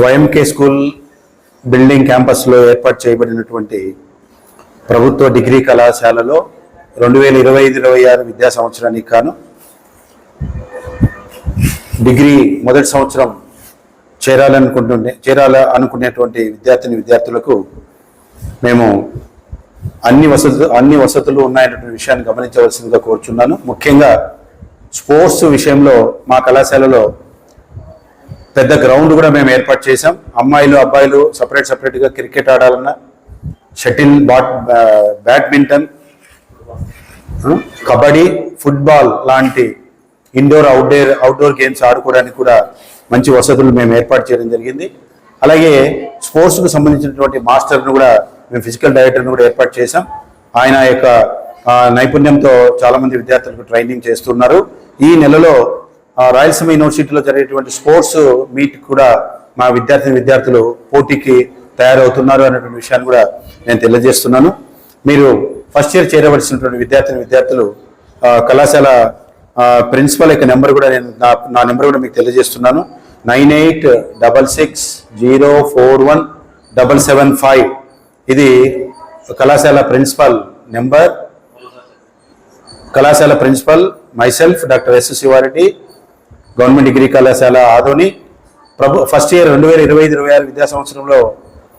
YMK school building క్యాంపస్లో ఏర్పాటు చేయబడినటువంటి ప్రభుత్వ డిగ్రీ కళాశాలలో రెండు వేల ఇరవై ఐదు ఇరవై ఆరు విద్యా సంవత్సరానికి కాను డిగ్రీ మొదటి సంవత్సరం చేరాలనుకుంటుండే చేరాల అనుకునేటువంటి విద్యార్థిని విద్యార్థులకు మేము అన్ని వసతులు అన్ని వసతులు ఉన్నాయన్నటువంటి విషయాన్ని గమనించవలసిందిగా కోరుచున్నాను. ముఖ్యంగా స్పోర్ట్స్ విషయంలో మా కళాశాలలో పెద్ద గ్రౌండ్ కూడా మేము ఏర్పాటు చేసాం అమ్మాయిలు అబ్బాయిలు సపరేట్ సపరేట్గా cricket ఆడాలన్నా shuttle bat badminton kabaddi football లాంటి ఇండోర్ అవుట్డోర్ అవుట్డోర్ గేమ్స్ ఆడుకోవడానికి కూడా మంచి వసతులు మేము ఏర్పాటు చేయడం జరిగింది. అలాగే స్పోర్ట్స్కు సంబంధించినటువంటి మాస్టర్ను కూడా మేము ఫిజికల్ డైరెక్టర్ను కూడా ఏర్పాటు చేశాం. ఆయన యొక్క నైపుణ్యంతో చాలామంది విద్యార్థులకు ట్రైనింగ్ చేస్తున్నారు. ఈ నెలలో రాయలసీమ యూనివర్సిటీలో జరిగేటువంటి స్పోర్ట్స్ మీట్ కూడా మా విద్యార్థి విద్యార్థులు పోటీకి తయారవుతున్నారు అనేటువంటి విషయాన్ని కూడా నేను తెలియజేస్తున్నాను. మీరు ఫస్ట్ ఇయర్ చేరవలసినటువంటి విద్యార్థిని విద్యార్థులు కళాశాల ప్రిన్సిపల్ యొక్క నెంబర్ కూడా నేను నా నా నెంబర్ కూడా మీకు తెలియజేస్తున్నాను. Nine eight double six zero four one double seven five. ఇది కళాశాల ప్రిన్సిపల్ నెంబర్. కళాశాల principal myself doctor S Sivareddy government degree కళాశాల ఆదోని. ప్రభు ఫస్ట్ ఇయర్ రెండు వేల ఇరవై ఐదు ఇరవై ఆరు విద్యా సంవత్సరంలో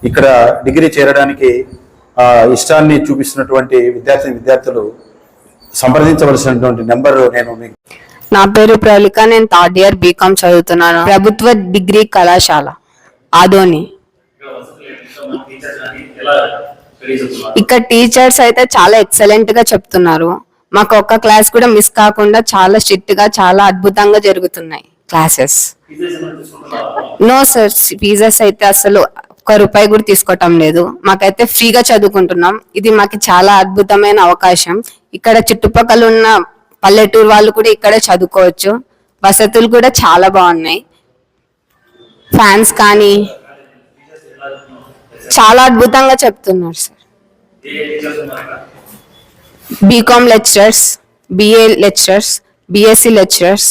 ఇక్కడ డిగ్రీ చేరడానికి ఇష్టాన్ని చూపిస్తున్నటువంటి విద్యార్థిని విద్యార్థులు సంప్రదించవలసినటువంటి నెంబర్ నేను మీకు నా పేరు ప్రవళిక నేను థర్డ్ ఇయర్ బీకామ్ చదువుతున్నాను. ప్రభుత్వ డిగ్రీ కళాశాల ఆదోని. ఇక్కడ టీచర్స్ అయితే చాలా ఎక్సలెంట్గా చెప్తున్నారు. మాకు ఒక్క క్లాస్ కూడా మిస్ కాకుండా చాలా స్ట్రిక్ట్గా చాలా అద్భుతంగా జరుగుతున్నాయి క్లాసెస్. నో సార్ ఫీజెస్ అయితే అసలు ఒక్క రూపాయి కూడా తీసుకోవటం లేదు. మాకైతే ఫ్రీగా చదువుకుంటున్నాం. ఇది మాకు చాలా అద్భుతమైన అవకాశం. ఇక్కడ చుట్టుపక్కల ఉన్న పల్లెటూరు వాళ్ళు కూడా ఇక్కడే చదువుకోవచ్చు. వసతులు కూడా చాలా బాగున్నాయి. ఫ్యాన్స్ కానీ చాలా అద్భుతంగా చెప్తున్నారు sir. BCom lecturers BA lecturers BSc lecturers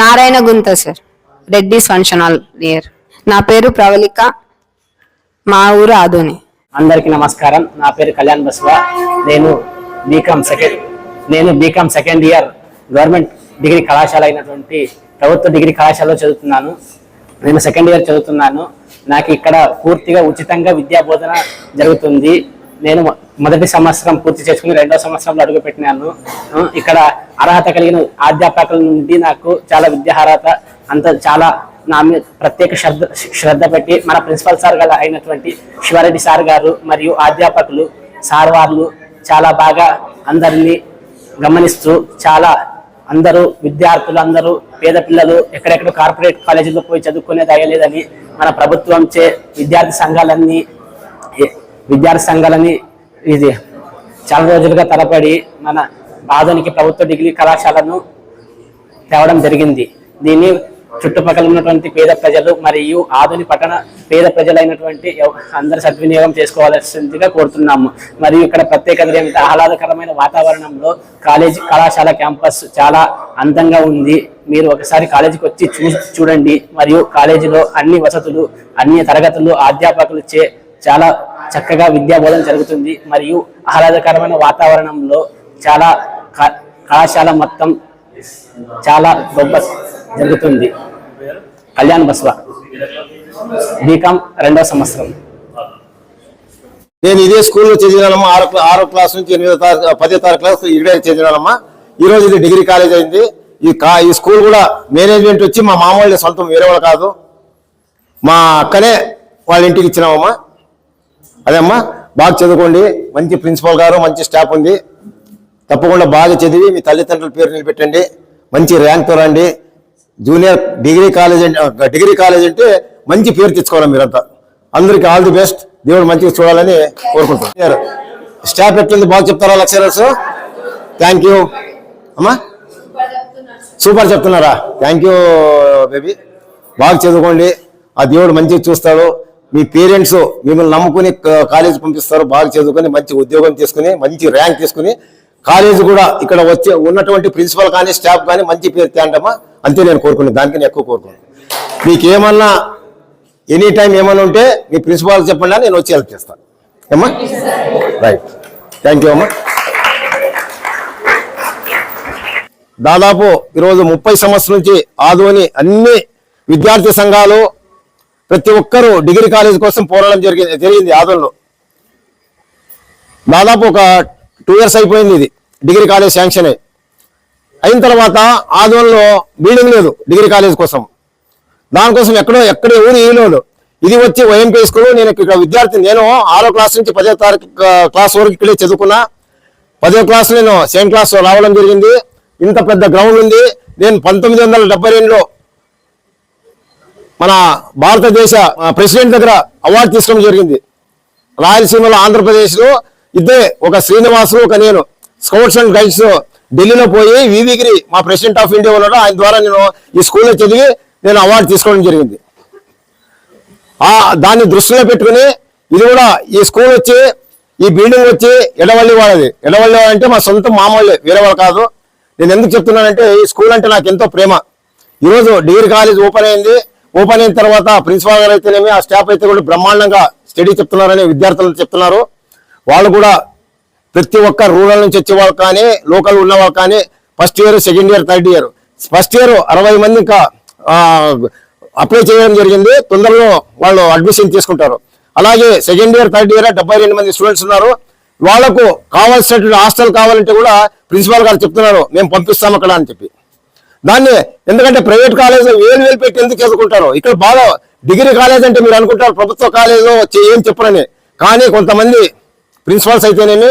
Narayana Gunta sir Reddy's function hall near నా పేరు ప్రవళిక. మా ఊరు ఆదోని. అందరికీ నమస్కారం. నా పేరు కళ్యాణ్ బస్వా. నేను బీకామ్ సెకండ్ నేను BCom second year government degree కళాశాల అయినటువంటి ప్రభుత్వ డిగ్రీ కళాశాలలో చదువుతున్నాను. నేను సెకండ్ ఇయర్ చదువుతున్నాను. నాకు ఇక్కడ పూర్తిగా ఉచితంగా విద్యా బోధన జరుగుతుంది. నేను మొదటి సంవత్సరం పూర్తి చేసుకుని రెండో సంవత్సరంలో అడుగుపెట్టినాను ఇక్కడ అర్హత కలిగిన అధ్యాపకుల నుండి నాకు చాలా విద్యార్హత అంత చాలా నా మీద ప్రత్యేక శ్రద్ధ శ్రద్ధ పెట్టి మన ప్రిన్సిపల్ సార్ గారు అయినటువంటి శివారెడ్డి సార్ గారు మరియు అధ్యాపకులు సార్ వాళ్ళు చాలా బాగా అందరినీ గమనిస్తూ చాలా అందరూ విద్యార్థులు అందరూ పేద పిల్లలు ఎక్కడెక్కడ కార్పొరేట్ కాలేజీలో పోయి చదువుకునేది అయ్యలేదని మన ప్రభుత్వంచే విద్యార్థి సంఘాలన్నీ విద్యార్థి సంఘాలని ఇది చాలా రోజులుగా తరపడి మన ఆధునిక ప్రభుత్వ డిగ్రీ కళాశాలను తేవడం జరిగింది. దీన్ని చుట్టుపక్కల ఉన్నటువంటి పేద ప్రజలు మరియు ఆధునిక పట్టణ పేద ప్రజలైనటువంటి అందరు సద్వినియోగం చేసుకోవాల్సిందిగా కోరుతున్నాము. మరియు ఇక్కడ ప్రత్యేకత ఏమిటి? ఆహ్లాదకరమైన వాతావరణంలో కాలేజీ కళాశాల క్యాంపస్ చాలా అందంగా ఉంది. మీరు ఒకసారి కాలేజీకి వచ్చి చూ చూడండి. మరియు కాలేజీలో అన్ని వసతులు అన్ని తరగతులు అధ్యాపకులు చే చాలా చక్కగా విద్యా బోధన జరుగుతుంది మరియు ఆహ్లాదకరమైన వాతావరణంలో చాలా కళాశాల మొత్తం చాలా గొప్ప జరుగుతుంది. కళ్యాణ్ బస్వా. బీకామ్ రెండవ సంవత్సరం. నేను ఇదే స్కూల్లో చదివినానమ్మా ఆరో ఆరో క్లాస్ నుంచి ఎనిమిదో తారీఖు పదో తారీఖు క్లాస్ ఇక్కడే చదివినానమ్మా ఈ రోజు ఇది డిగ్రీ కాలేజ్ అయింది. ఈ కా ఈ స్కూల్ కూడా మేనేజ్మెంట్ వచ్చి మా మామ సొంతం వేరే వాళ్ళు కాదు. మా అక్కనే వాళ్ళ ఇంటికి ఇచ్చినామమ్మా. అదేమ్మా బాగా చదువుకోండి. మంచి ప్రిన్సిపాల్ గారు మంచి స్టాఫ్ ఉంది. తప్పకుండా బాగా చదివి మీ తల్లిదండ్రుల పేరు నిలబెట్టండి. మంచి ర్యాంక్తో రండి జూనియర్ డిగ్రీ కాలేజ్ అంటే డిగ్రీ కాలేజ్ అంటే మంచి పేరు తెచ్చుకోవాలి మీరంతా. అందరికీ ఆల్ ది బెస్ట్. దేవుడు మంచిగా చూడాలని కోరుకుంటున్నారు స్టాఫ్ ఎట్లుంది? బాగా చెప్తారా లెక్చరర్స్ థ్యాంక్ యూ అమ్మా? సూపర్ చెప్తున్నారా? థ్యాంక్ యూ బేబీ బాగా చదువుకోండి. ఆ దేవుడు మంచిగా చూస్తాడు. మీ పేరెంట్స్ మిమ్మల్ని నమ్ముకుని కాలేజ్ పంపిస్తారు బాగా చదువుకొని మంచి ఉద్యోగం తీసుకుని మంచి ర్యాంక్ తీసుకుని కాలేజ్ కూడా ఇక్కడ వచ్చే ఉన్నటువంటి ప్రిన్సిపల్ కానీ స్టాఫ్ కానీ మంచి పేరు తేంటమ్మా అంతే నేను కోరుకున్నాను దానికి ఎక్కువ కోరుకున్నాను మీకు ఏమన్నా ఎనీ టైం ఏమన్నా ఉంటే మీ ప్రిన్సిపాల్ చెప్పండి నేను వచ్చి హెల్ప్ చేస్తాను ఏమ్మా? రైట్ థ్యాంక్ యూ అమ్మా. దాదాపు ఈరోజు ముప్పై సంవత్సరం నుంచి ఆదోని అన్ని విద్యార్థి సంఘాలు ప్రతి ఒక్కరూ డిగ్రీ కాలేజ్ కోసం పోరాటం జరిగింది జరిగింది ఆదోన్లో దాదాపు ఒక టూ ఇయర్స్ అయిపోయింది ఇది డిగ్రీ కాలేజ్ శాంక్షన్. అయ్యి అయిన తర్వాత ఆదోన్లో బిల్డింగ్ లేదు డిగ్రీ కాలేజ్ కోసం. దానికోసం ఎక్కడో ఎక్కడ ఊరు ఈలోడు ఇది వచ్చి వైఎంపీ స్కూల్ నేను ఇక్కడ విద్యార్థి నేను ఆరో క్లాస్ నుంచి పదో తారీఖు క్లాస్ వరకు ఇక్కడే చదువుకున్నా. పదో క్లాస్ నేను సెకండ్ క్లాస్ రావడం జరిగింది. ఇంత పెద్ద గ్రౌండ్ ఉంది. నేను పంతొమ్మిది వందల డెబ్బై రెండులో మన భారతదేశ ప్రెసిడెంట్ దగ్గర అవార్డు తీసుకోవడం జరిగింది. రాయలసీమలో ఆంధ్రప్రదేశ్లో ఇద్దరే ఒక శ్రీనివాసు ఒక నేను స్కౌట్స్ అండ్ గైడ్స్ ఢిల్లీలో పోయి వివిగిరి మా ప్రెసిడెంట్ ఆఫ్ ఇండియా ఉన్నాడు. ఆయన ద్వారా నేను ఈ స్కూల్లో చదివి నేను అవార్డు తీసుకోవడం జరిగింది. ఆ దాన్ని దృష్టిలో పెట్టుకుని ఇది కూడా ఈ స్కూల్ వచ్చి ఈ బిల్డింగ్ వచ్చి ఎడవల్లి వాళ్ళది. ఎడవల్లి అంటే మా సొంత మామూలు వేరే వాళ్ళు కాదు. నేను ఎందుకు చెప్తున్నానంటే ఈ స్కూల్ అంటే నాకు ఎంతో ప్రేమ. ఈరోజు డిగ్రీ కాలేజ్ ఓపెన్ అయింది. ఓపెన్ అయిన తర్వాత ప్రిన్సిపాల్ గారు అయితేనేమి ఆ స్టాఫ్ అయితే కూడా బ్రహ్మాండంగా స్టడీ చెప్తున్నారని విద్యార్థులు చెప్తున్నారు. వాళ్ళు కూడా ప్రతి ఒక్క రూరల్ నుంచి వచ్చే వాళ్ళు కానీ లోకల్ ఉన్న వాళ్ళు కానీ first year second year third year. First year అరవై మంది ఇంకా అప్లై చేయడం జరిగింది. తొందరలో వాళ్ళు అడ్మిషన్ తీసుకుంటారు. అలాగే సెకండ్ ఇయర్ థర్డ్ ఇయర్ డెబ్బై రెండు మంది స్టూడెంట్స్ ఉన్నారు. వాళ్ళకు కావాల్సినటువంటి హాస్టల్ కావాలంటే కూడా ప్రిన్సిపాల్ గారు చెప్తున్నారు మేము పంపిస్తాం అక్కడ అని చెప్పి. దాన్ని ఎందుకంటే ప్రైవేట్ కాలేజ్ వేలు వేలు పెట్టి ఎందుకు ఎదుర్కొంటారు? ఇక్కడ బాగా డిగ్రీ కాలేజ్ అంటే మీరు అనుకుంటారు ప్రభుత్వ కాలేజీలో ఏం చెప్పరని. కానీ కొంతమంది ప్రిన్సిపాల్స్ అయితేనేమి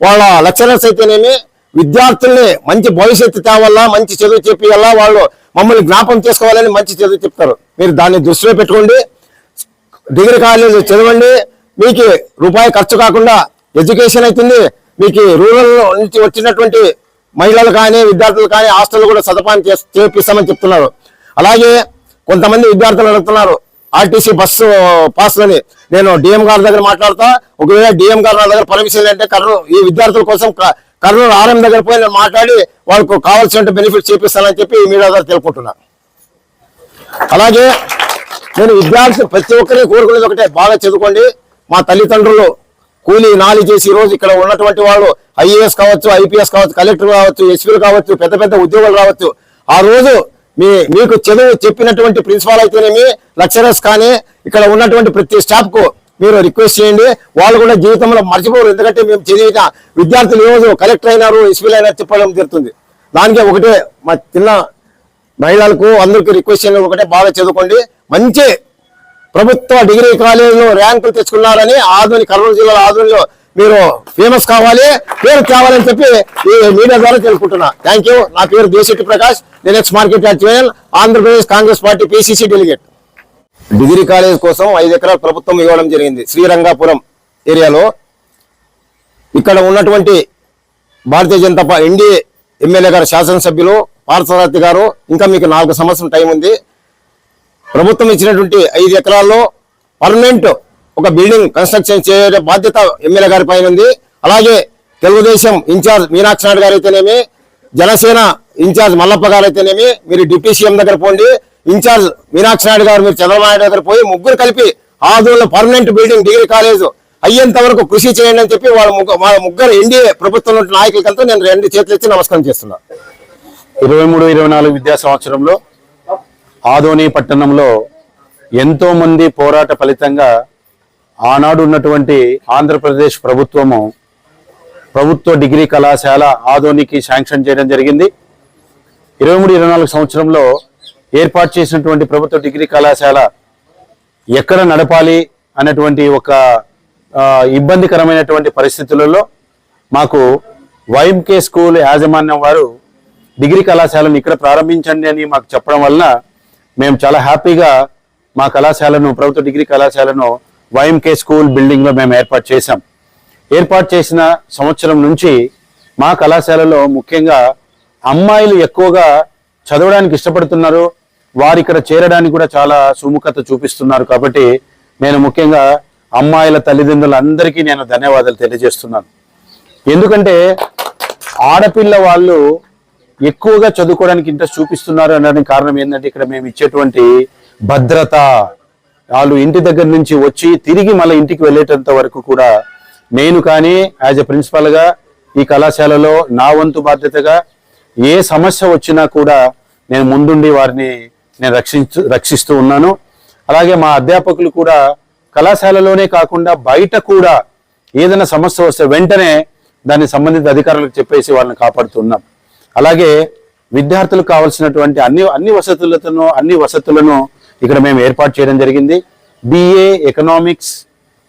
వాళ్ళ లెక్చరర్స్ అయితేనేమి విద్యార్థుల్ని మంచి భవిష్యత్తు తేవాలా మంచి చదువు చెప్పియాలా వాళ్ళు మమ్మల్ని జ్ఞాపం చేసుకోవాలని మంచి చదువు చెప్తారు. మీరు దాన్ని దృష్టిలో పెట్టుకోండి డిగ్రీ కాలేజ్ చదవండి మీకు రూపాయి ఖర్చు కాకుండా ఎడ్యుకేషన్ అవుతుంది మీకు రూరల్ నుంచి వచ్చినటువంటి మహిళలు కానీ విద్యార్థులు కానీ హాస్టల్ కూడా సదుపాయం చేపిస్తామని చెప్తున్నారు. అలాగే కొంతమంది విద్యార్థులు అడుగుతున్నారు ఆర్టీసీ బస్సు పాస్లని. నేను డిఎం గారి దగ్గర మాట్లాడతా. ఒకవేళ డిఎం గారు నా దగ్గర పర్మిషన్ అంటే కర్నూలు ఈ విద్యార్థుల కోసం క- కర్నూలు ఆర్ఎం దగ్గర పోయి నేను మాట్లాడి వాళ్ళకు కావాల్సిన బెనిఫిట్ చేపిస్తానని చెప్పి ఈ మీడియా ద్వారా తెలుపుకుంటున్నా. అలాగే నేను విద్యార్థులు ప్రతి ఒక్కరిని కోరుకునేది ఒకటే బాగా చదువుకోండి. మా తల్లిదండ్రులు కూలీ నాలి చేసి ఈ రోజు ఇక్కడ ఉన్నటువంటి వాళ్ళు ఐఏఎస్ కావచ్చు ఐపీఎస్ కావచ్చు కలెక్టర్ కావచ్చు ఎస్పీలు కావచ్చు పెద్ద పెద్ద ఉద్యోగులు కావచ్చు. ఆ రోజు మీ మీకు చదువు చెప్పినటువంటి ప్రిన్సిపాల్ అయితేనేమి లెక్చరర్స్ కానీ ఇక్కడ ఉన్నటువంటి ప్రతి స్టాఫ్కు మీరు రిక్వెస్ట్ చేయండి. వాళ్ళు కూడా జీవితంలో మర్చిపోరు. ఎందుకంటే మేము చదివిన విద్యార్థులు ఈరోజు కలెక్టర్ అయినారు ఎస్పీలు అయినారు చెప్పడం జరుగుతుంది. దానికే ఒకటే మా చిన్న మహిళలకు అందరికీ రిక్వెస్ట్ చేయడం. ఒకటే బాగా చదువుకోండి. మంచి ప్రభుత్వ డిగ్రీ కాలేజీలో ర్యాంకులు తెచ్చుకున్నారని ఆధుని కర్నూలు జిల్లాలో ఆధునిలో మీరు ఫేమస్ కావాలి పేరు తేవాలని చెప్పి ఈ మీడియా ద్వారా తెలుసుకుంటున్నా థ్యాంక్ యూ నా పేరు దేశెట్టి ప్రకాష్ నేను ex market yard channel Andhra Pradesh Congress party PCC delegate degree college కోసం ఐదు ఎకరాలు ప్రభుత్వం ఇవ్వడం జరిగింది. శ్రీరంగాపురం ఏరియాలో ఇక్కడ ఉన్నటువంటి భారతీయ జనతా ఎన్డీఏ ఎమ్మెల్యే గారు శాసనసభ్యులు పార్థసారథి గారు ఇంకా మీకు నాలుగు సంవత్సరం టైం ఉంది. ప్రభుత్వం ఇచ్చినటువంటి ఐదు ఎకరాల్లో పర్మనెంట్ ఒక బిల్డింగ్ కన్స్ట్రక్షన్ చేయడం బాధ్యత ఎమ్మెల్యే గారి పైన ఉంది. అలాగే తెలుగుదేశం ఇన్ఛార్జ్ మీనాక్షి నాయుడు గారు అయితేనేమి జనసేన ఇన్ఛార్జ్ మల్లప్ప గారు అయితేనేమి మీరు డిప్యూటీ సీఎం దగ్గర పోండి ఇన్ఛార్జ్ మీనాక్షి నాయుడు గారు మీరు చంద్రబాబు దగ్గర పోయి ముగ్గురు కలిపి ఆదూరులో పర్మనెంట్ బిల్డింగ్ డిగ్రీ కాలేజ్ అయ్యేంత వరకు కృషి చేయండి అని చెప్పి వాళ్ళ ముగ్గురు వాళ్ళ ముగ్గురు ఎన్డీఏ ప్రభుత్వంలో ఉన్న నాయకులకంతా నేను రెండు చేతులు ఇచ్చి నమస్కారం చేస్తున్నా. ఇరవై మూడు ఇరవై నాలుగు విద్యా సంవత్సరంలో ఆదోని పట్టణంలో ఎంతోమంది పోరాట ఫలితంగా ఆనాడు ఉన్నటువంటి ఆంధ్రప్రదేశ్ ప్రభుత్వము ప్రభుత్వ డిగ్రీ కళాశాల ఆదోనికి శాంక్షన్ చేయడం జరిగింది. ఇరవై మూడు ఇరవై నాలుగు సంవత్సరంలో ఏర్పాటు చేసినటువంటి ప్రభుత్వ డిగ్రీ కళాశాల ఎక్కడ నడపాలి అనేటువంటి ఒక ఇబ్బందికరమైనటువంటి పరిస్థితులలో మాకు వైఎంకే స్కూల్ యాజమాన్యం వారు డిగ్రీ కళాశాలను ఇక్కడ ప్రారంభించండి అని మాకు చెప్పడం వలన మేము చాలా హ్యాపీగా మా కళాశాలను ప్రభుత్వ డిగ్రీ కళాశాలను వైఎంకే స్కూల్ బిల్డింగ్లో మేము ఏర్పాటు చేశాం. ఏర్పాటు చేసిన సంవత్సరం నుంచి మా కళాశాలలో ముఖ్యంగా అమ్మాయిలు ఎక్కువగా చదవడానికి ఇష్టపడుతున్నారు. వారు ఇక్కడ చేరడానికి కూడా చాలా సుముఖత చూపిస్తున్నారు కాబట్టి నేను ముఖ్యంగా అమ్మాయిల తల్లిదండ్రులందరికీ నేను ధన్యవాదాలు తెలియజేస్తున్నాను. ఎందుకంటే ఆడపిల్ల వాళ్ళు ఎక్కువగా చదువుకోవడానికి ఇంట్రెస్ట్ చూపిస్తున్నారు అనడానికి కారణం ఏంటంటే ఇక్కడ మేము ఇచ్చేటువంటి భద్రత. వాళ్ళు ఇంటి దగ్గర నుంచి వచ్చి తిరిగి మళ్ళీ ఇంటికి వెళ్ళేటంత వరకు కూడా నేను కానీ యాజ్ ఎ ప్రిన్సిపల్గా ఈ కళాశాలలో నా వంతు బాధ్యతగా ఏ సమస్య వచ్చినా కూడా నేను ముందుండి వారిని నేను రక్షించు రక్షిస్తూ ఉన్నాను. అలాగే మా అధ్యాపకులు కూడా కళాశాలలోనే కాకుండా బయట కూడా ఏదైనా సమస్య వస్తే వెంటనే దాన్ని సంబంధిత అధికారులకు చెప్పేసి వాళ్ళని కాపాడుతున్నాం అలాగే విద్యార్థులకు కావాల్సినటువంటి అన్ని అన్ని వసతులతో అన్ని వసతులను ఇక్కడ మేము ఏర్పాటు చేయడం జరిగింది. BA economics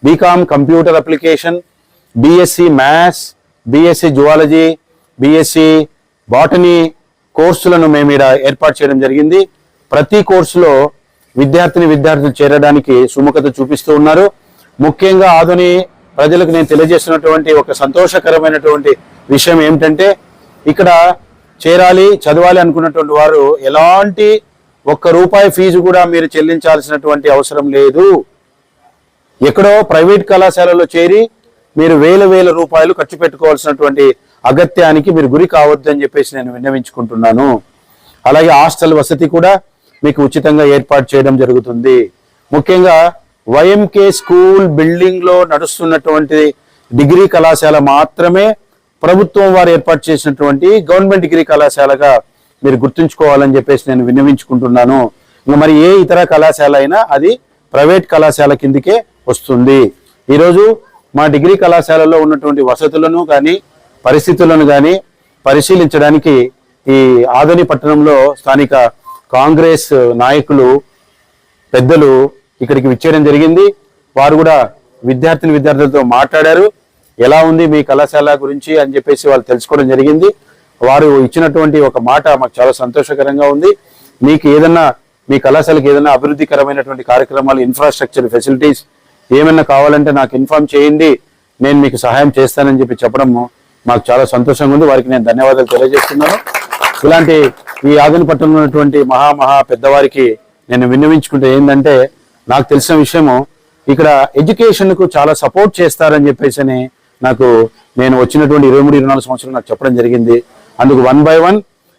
BCom computer application BSc maths BSc zoology BSc botany కోర్సులను మేము ఇక్కడ ఏర్పాటు చేయడం జరిగింది. ప్రతి కోర్సులో విద్యార్థిని విద్యార్థులు చేరడానికి సుముఖత చూపిస్తూ ఉన్నారు. ముఖ్యంగా ఆధుని ప్రజలకు నేను తెలియజేస్తున్నటువంటి ఒక సంతోషకరమైనటువంటి విషయం ఏమిటంటే ఇక్కడ చేరాలి చదవాలి అనుకున్నటువంటి వారు ఎలాంటి ఒక్క రూపాయి ఫీజు కూడా మీరు చెల్లించాల్సినటువంటి అవసరం లేదు. ఎక్కడో ప్రైవేట్ కళాశాలలో చేరి మీరు వేల వేల రూపాయలు ఖర్చు పెట్టుకోవాల్సినటువంటి అగత్యానికి మీరు గురి కావద్దు అని చెప్పేసి నేను విన్నవించుకుంటున్నాను. అలాగే హాస్టల్ వసతి కూడా మీకు ఉచితంగా ఏర్పాటు చేయడం జరుగుతుంది. ముఖ్యంగా వైఎంకే స్కూల్ బిల్డింగ్లో నడుస్తున్నటువంటి డిగ్రీ కళాశాల మాత్రమే ప్రభుత్వం వారు ఏర్పాటు చేసినటువంటి గవర్నమెంట్ డిగ్రీ కళాశాలగా మీరు గుర్తుంచుకోవాలని చెప్పేసి నేను విన్నవించుకుంటున్నాను. ఇంకా మరి ఏ ఇతర కళాశాల అయినా అది ప్రైవేట్ కళాశాల కిందికే వస్తుంది. ఈరోజు మా డిగ్రీ కళాశాలలో ఉన్నటువంటి వసతులను కానీ పరిస్థితులను కానీ పరిశీలించడానికి ఈ ఆదోని పట్టణంలో స్థానిక కాంగ్రెస్ నాయకులు పెద్దలు ఇక్కడికి విచ్చేయడం జరిగింది. వారు కూడా విద్యార్థిని విద్యార్థులతో మాట్లాడారు. ఎలా ఉంది మీ కళాశాల గురించి అని చెప్పేసి వాళ్ళు తెలుసుకోవడం జరిగింది. వారు ఇచ్చినటువంటి ఒక మాట మాకు చాలా సంతోషకరంగా ఉంది. మీకు ఏదన్నా మీ కళాశాలకు ఏదైనా అభివృద్ధికరమైనటువంటి కార్యక్రమాలు ఇన్ఫ్రాస్ట్రక్చర్ ఫెసిలిటీస్ ఏమైనా కావాలంటే నాకు ఇన్ఫార్మ్ చేయండి. నేను మీకు సహాయం చేస్తానని చెప్పి చెప్పడం మాకు చాలా సంతోషంగా ఉంది. వారికి నేను ధన్యవాదాలు తెలియజేస్తున్నాను. ఇలాంటి ఈ ఆదినపట్నంలో ఉన్నటువంటి మహా మహా పెద్దవారికి నేను విన్నవించుకుంటే ఏంటంటే నాకు తెలిసిన విషయము ఇక్కడ ఎడ్యుకేషన్కు చాలా సపోర్ట్ చేస్తారని చెప్పేసి నాకు నేను వచ్చినటువంటి ఇరవై మూడు ఇరవై నాలుగు సంవత్సరాలు నాకు చెప్పడం జరిగింది. అందుకు వన్ బై వన్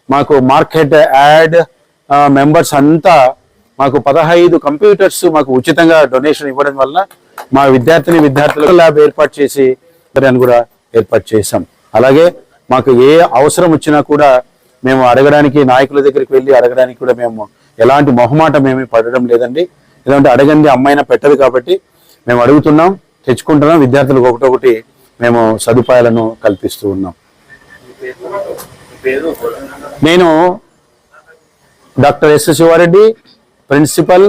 మాకు మార్కెట్ యాడ్ మెంబర్స్ అంతా మాకు పదహైదు కంప్యూటర్స్ మాకు ఉచితంగా డొనేషన్ ఇవ్వడం వల్ల మా విద్యార్థిని విద్యార్థుల ల్యాబ్ ఏర్పాటు చేసి దాన్ని కూడా ఏర్పాటు చేశాం. అలాగే మాకు ఏ అవసరం వచ్చినా కూడా మేము అడగడానికి నాయకుల దగ్గరికి వెళ్ళి అడగడానికి కూడా మేము ఎలాంటి మొహమాటం ఏమీ పడడం లేదండి. ఎందుకంటే అడగండి అమ్మాయినా పెట్టదు కాబట్టి మేము అడుగుతున్నాం తెచ్చుకుంటున్నాం విద్యార్థులకు ఒకటొకటి మేము సదుపాయాలను కల్పిస్తూ ఉన్నాం. నేను doctor S Shivareddy principal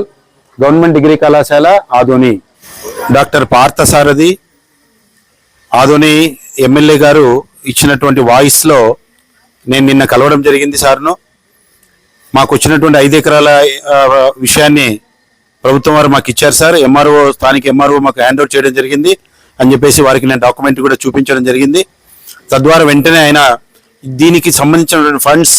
government degree కళాశాల ఆదోని. డాక్టర్ పార్థసారథి ఆదోని ఎమ్మెల్యే గారు ఇచ్చినటువంటి వాయిస్లో నేను నిన్న కలవడం జరిగింది సార్ను. మాకు వచ్చినటువంటి ఐదు ఎకరాల విషయాన్ని ప్రభుత్వం వారు మాకు ఇచ్చారు సార్. ఎంఆర్ఓ స్థానిక ఎంఆర్ఓ మాకు హ్యాండ్ అవుట్ చేయడం జరిగింది. అని చెప్పేసి వారికి నేను డాక్యుమెంట్ కూడా చూపించడం జరిగింది. తద్వారా వెంటనే ఆయన దీనికి సంబంధించినటువంటి ఫండ్స్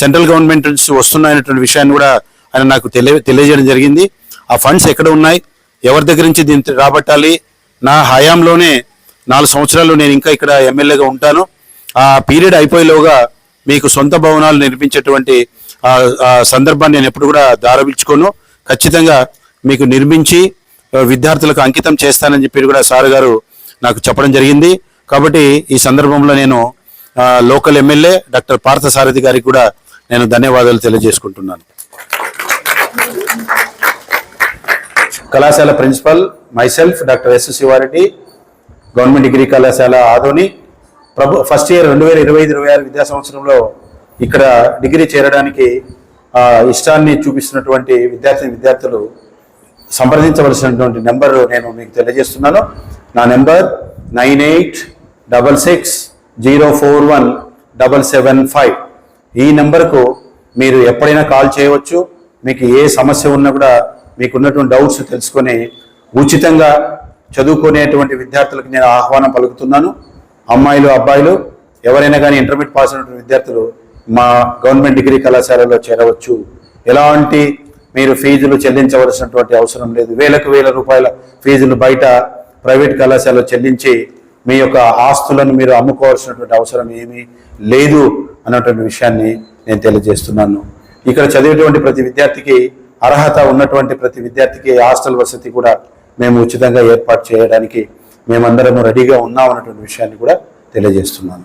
సెంట్రల్ గవర్నమెంట్ నుంచి వస్తున్నాయనేటువంటి విషయాన్ని కూడా ఆయన నాకు తెలియ తెలియజేయడం జరిగింది. ఆ ఫండ్స్ ఎక్కడ ఉన్నాయి? ఎవరి దగ్గర నుంచి దీన్ని రాబట్టాలి? నా హయాంలోనే నాలుగు సంవత్సరాలు నేను ఇంకా ఇక్కడ ఎమ్మెల్యేగా ఉంటాను. ఆ పీరియడ్ అయిపోయేలోగా మీకు సొంత భవనాలు నిర్మించేటువంటి ఆ సందర్భాన్ని నేను ఎప్పుడు కూడా దారవిల్చుకోను. ఖచ్చితంగా మీకు నిర్మించి విద్యార్థులకు అంకితం చేస్తానని చెప్పి కూడా సార్ గారు నాకు చెప్పడం జరిగింది. కాబట్టి ఈ సందర్భంలో నేను లోకల్ ఎమ్మెల్యే డాక్టర్ పార్థసారథి గారికి కూడా నేను ధన్యవాదాలు తెలియజేసుకుంటున్నాను. కళాశాల principal myself doctor S Shivareddy government degree కళాశాల ఆదోని. ప్రభు ఫస్ట్ ఇయర్ రెండు వేల ఇరవై ఐదు ఇరవై ఆరు విద్యా సంవత్సరంలో ఇక్కడ డిగ్రీ చేరడానికి ఇష్టాన్ని చూపిస్తున్నటువంటి విద్యార్థి విద్యార్థులు సంప్రదించవలసినటువంటి నెంబర్ నేను మీకు తెలియజేస్తున్నాను. నా number nine eight double six zero four one double seven five. ఈ నెంబర్కు మీరు ఎప్పుడైనా కాల్ చేయవచ్చు. మీకు ఏ సమస్య ఉన్నా కూడా మీకు ఉన్నటువంటి డౌట్స్ తెలుసుకొని ఉచితంగా చదువుకునేటువంటి విద్యార్థులకు నేను ఆహ్వానం పలుకుతున్నాను. అమ్మాయిలు అబ్బాయిలు ఎవరైనా కానీ ఇంటర్మీడియట్ పాస్ అయినటువంటి విద్యార్థులు మా గవర్నమెంట్ డిగ్రీ కళాశాలలో చేరవచ్చు. ఎలాంటి మీరు ఫీజులు చెల్లించవలసినటువంటి అవసరం లేదు. వేలకు వేల రూపాయల ఫీజులు బయట ప్రైవేట్ కళాశాలలో చెల్లించి మీ యొక్క ఆస్తులను మీరు అమ్ముకోవాల్సినటువంటి అవసరం ఏమీ లేదు అన్నటువంటి విషయాన్ని నేను తెలియజేస్తున్నాను. ఇక్కడ చదివేటువంటి ప్రతి విద్యార్థికి అర్హత ఉన్నటువంటి ప్రతి విద్యార్థికి హాస్టల్ వసతి కూడా మేము ఉచితంగా ఏర్పాటు చేయడానికి మేమందరము రెడీగా ఉన్నాం అన్నటువంటి విషయాన్ని కూడా తెలియజేస్తున్నాను.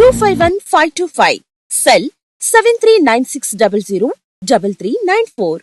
two five one five two five cell seven three nine six double zero double three nine four